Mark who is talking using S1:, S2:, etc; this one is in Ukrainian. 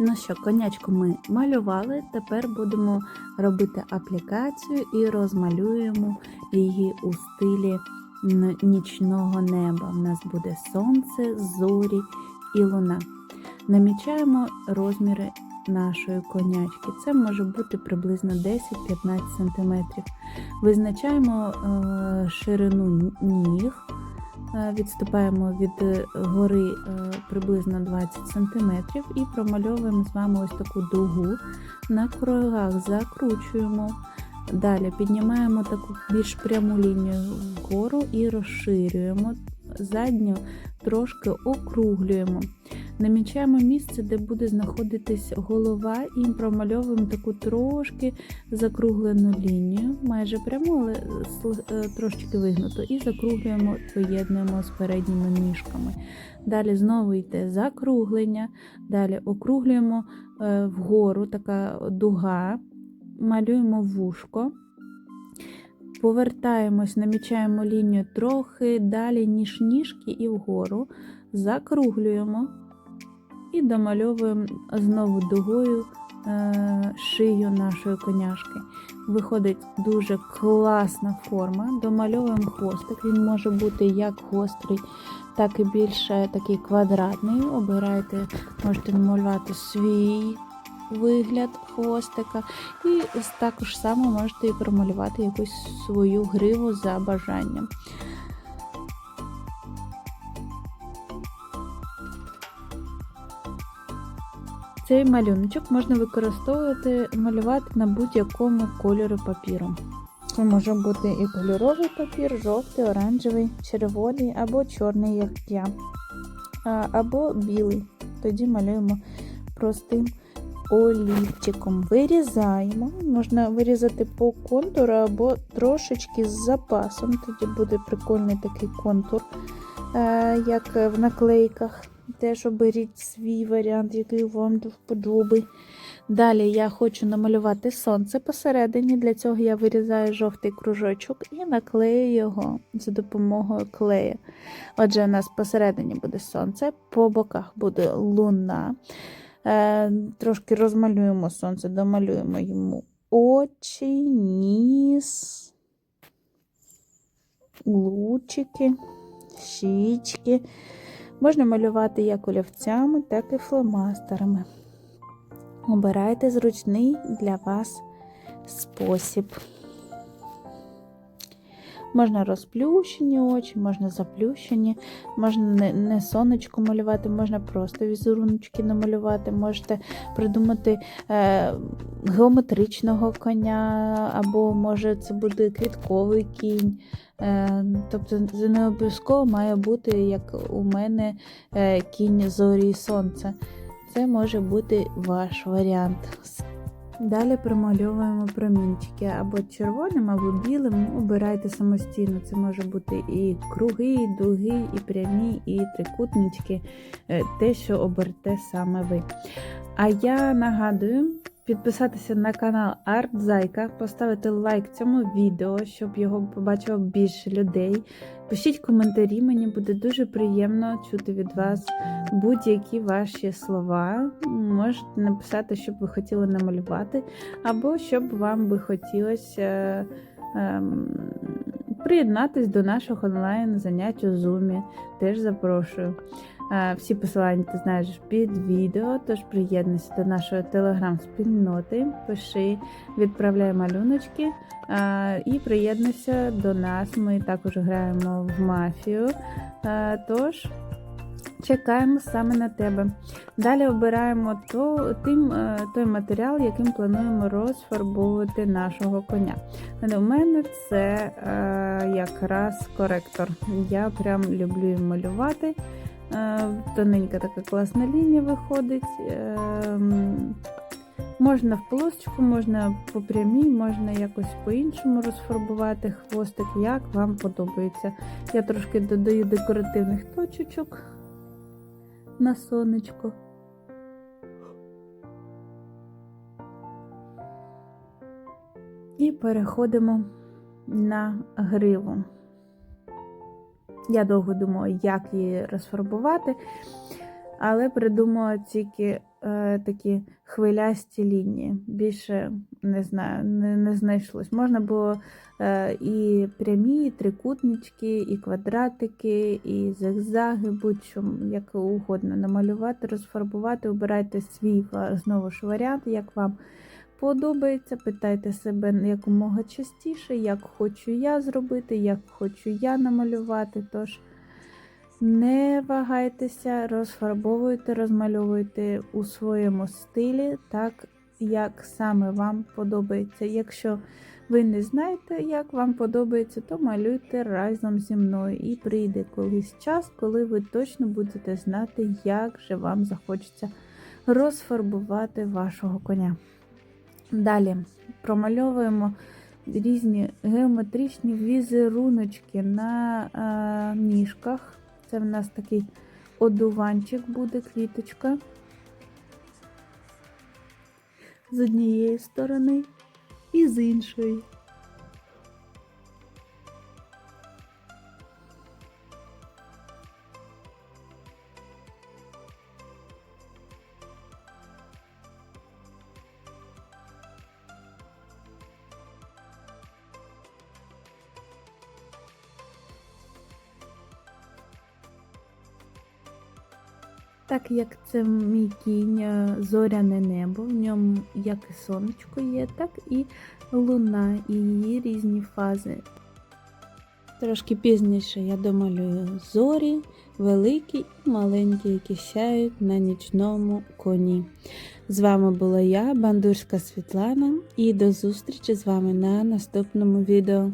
S1: Ну що, конячку ми малювали, тепер будемо робити аплікацію і розмалюємо її у стилі нічного неба. У нас буде сонце, зорі і луна. Намічаємо розміри нашої конячки. Це може бути приблизно 10-15 см. Визначаємо е, ширину ніг. Е, Відступаємо від е, гори е, приблизно 20 см і промальовуємо з вами ось таку дугу. На кругах закручуємо. Далі піднімаємо таку більш пряму лінію вгору і розширюємо. Задню трошки округлюємо. Намічаємо місце, де буде знаходитись голова, і промальовуємо таку трошки закруглену лінію, майже пряму, але е, трошечки вигнуто, і закруглюємо, поєднуємо з передніми ніжками. Далі знову йде закруглення, далі округлюємо е, вгору така дуга, малюємо вушко. Повертаємось, намічаємо лінію трохи далі, ніж ніжки, і вгору, закруглюємо і домальовуємо знову дугою е, шию нашої коняшки. Виходить дуже класна форма. Домальовуємо хвостик. Він може бути як гострий, так і більше такий квадратний. Обирайте, можете намалювати свій вигляд хвостика. І також само можете і промалювати якусь свою гриву за бажанням. Цей малюночок можна використовувати, малювати на будь-якому кольорі папіру. Це може бути і кольоровий папір, жовтий, оранжевий, червоний або чорний, як я, або білий. Тоді малюємо простим олівчиком. Вирізаємо. Можна вирізати по контуру або трошечки з запасом. Тоді буде прикольний такий контур, е, як в наклейках. Теж оберіть свій варіант, який вам до вподоби. Далі я хочу намалювати сонце посередині. Для цього я вирізаю жовтий кружочок і наклею його за допомогою клея. Отже, у нас посередині буде сонце, по боках буде луна. Е, трошки розмалюємо сонце, домалюємо йому очі, ніс, лучики, щічки. Можна малювати як олівцями, так і фломастерами. Обирайте зручний для вас спосіб. Можна розплющені очі, можна заплющені, можна не, не сонечко малювати, можна просто візеруночки намалювати, можете придумати е, геометричного коня, або може це буде квітковий кінь. Е, тобто це не обов'язково має бути, як у мене, е, кінь зорі і сонця. Це може бути ваш варіант. Далі промальовуємо промінчики або червоним, або білим. Обирайте самостійно. Це може бути і круги, і дуги, і прямі, і трикутнички. Е, Те, що оберете саме ви. А я нагадую. Підписатися на канал Арт Зайка, поставити лайк цьому відео, щоб його побачило більше людей. Пишіть коментарі, мені буде дуже приємно чути від вас будь-які ваші слова. Можете написати, що б ви хотіли намалювати, або що б вам би хотілося ем, приєднатись до нашого онлайн занять у Zoom. Теж запрошую. Е, Всі посилання ти знаєш під відео, тож приєднуйся до нашої телеграм-спільноти, пиши, відправляй малюночки е, і приєднуйся до нас. Ми також граємо в мафію. Е, Тож чекаємо саме на тебе. Далі обираємо то, тим, той матеріал, яким плануємо розфарбовувати нашого коня. У мене це якраз коректор. Я прям люблю малювати. Е, Тоненька така класна лінія виходить. Е, Можна в полосочку, можна по прямій, можна якось по-іншому розфарбувати хвостик, як вам подобається. Я трошки додаю декоративних точечок на сонечко. І переходимо на гриву. Я довго думала, як її розфарбувати, але придумала тільки е, такі хвилясті лінії. Більше не знаю, не, не знайшлось. Можна було е, і прямі, і трикутнички, і квадратики, і зигзаги, будь-що як угодно намалювати, розфарбувати, обирайте свій знову ж варіант, як вам подобається. Питайте себе якомога частіше, як хочу я зробити, як хочу я намалювати. Тож не вагайтеся, розфарбовуйте, розмальовуйте у своєму стилі, так як саме вам подобається. Якщо ви не знаєте, як вам подобається, то малюйте разом зі мною. І прийде колись час, коли ви точно будете знати, як же вам захочеться розфарбувати вашого коня. Далі промальовуємо різні геометричні візеруночки на е, ніжках. Це в нас такий одуванчик буде, квіточка. З однієї сторони і з іншої. Так як це мій кінь е, зоряне небо, в ньому як і сонечко є, так і луна, і її різні фази. Трошки пізніше я домалюю зорі, великі і маленькі, які сяють на нічному коні. З вами була я, Бандурська Світлана, і до зустрічі з вами на наступному відео.